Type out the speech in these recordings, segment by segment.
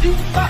Simba!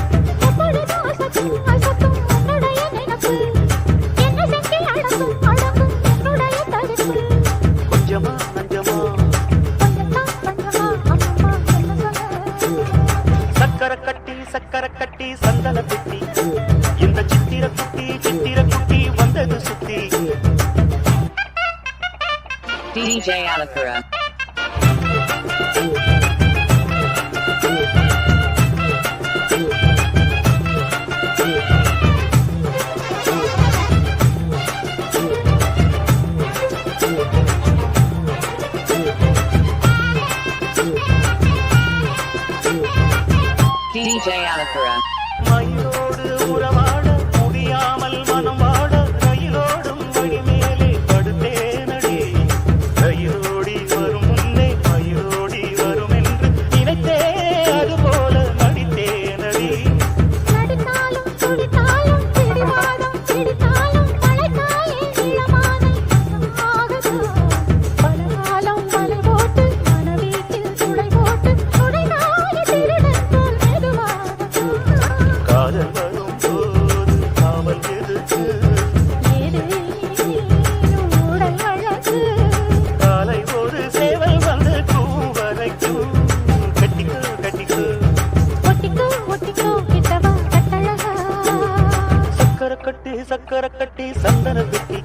DJ Alakura. DJ Alakura. சக்கர கட்டி சந்தன குட்டி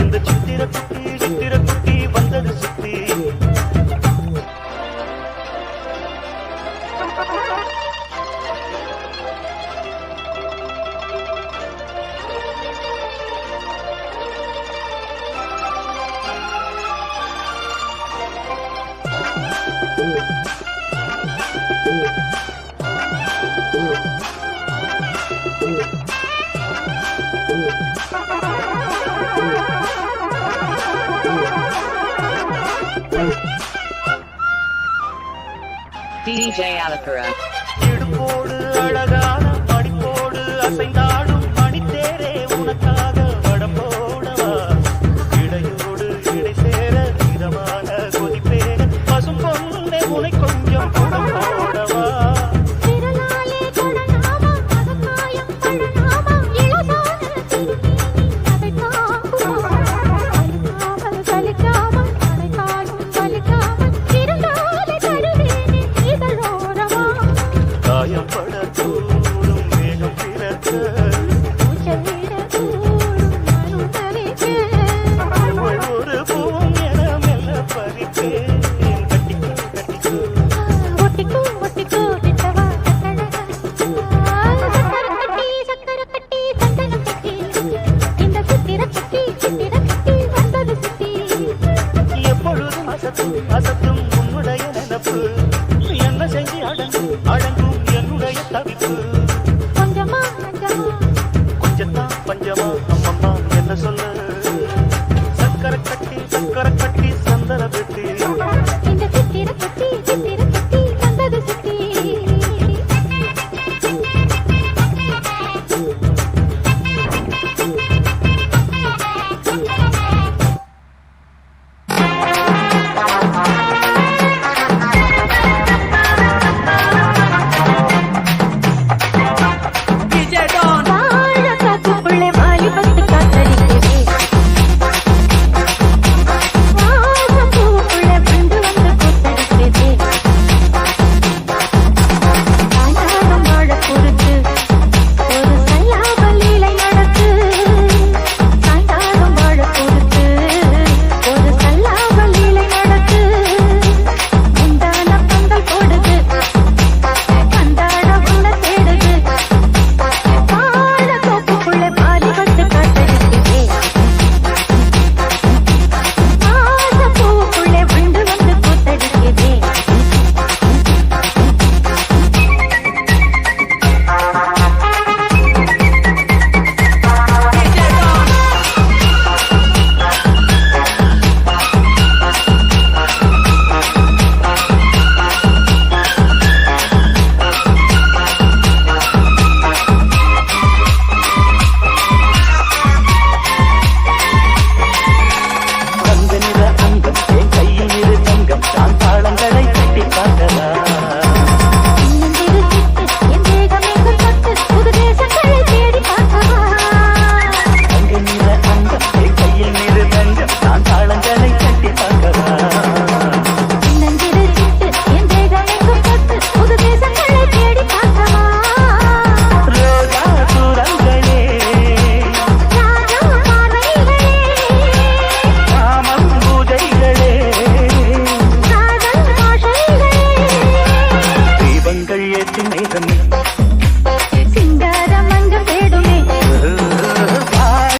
இந்த சித்திர குட்டி சித்திர குட்டி வந்தது சுத்தி Ooh. DJ Alapura. இடுப்போடு அழகான படிப்போடு அசைந்த அடங்கும் உம்முடைய நினப்பு. என்ன செஞ்சு அடங்கும் அடங்கும் என்னுடைய தவிப்பு. பஞ்சமா கொஞ்சத்தான் பஞ்சமா? அம்மம்மா என்ன சொல்ல? சக்கரை கட்டி சக்கரை கட்டி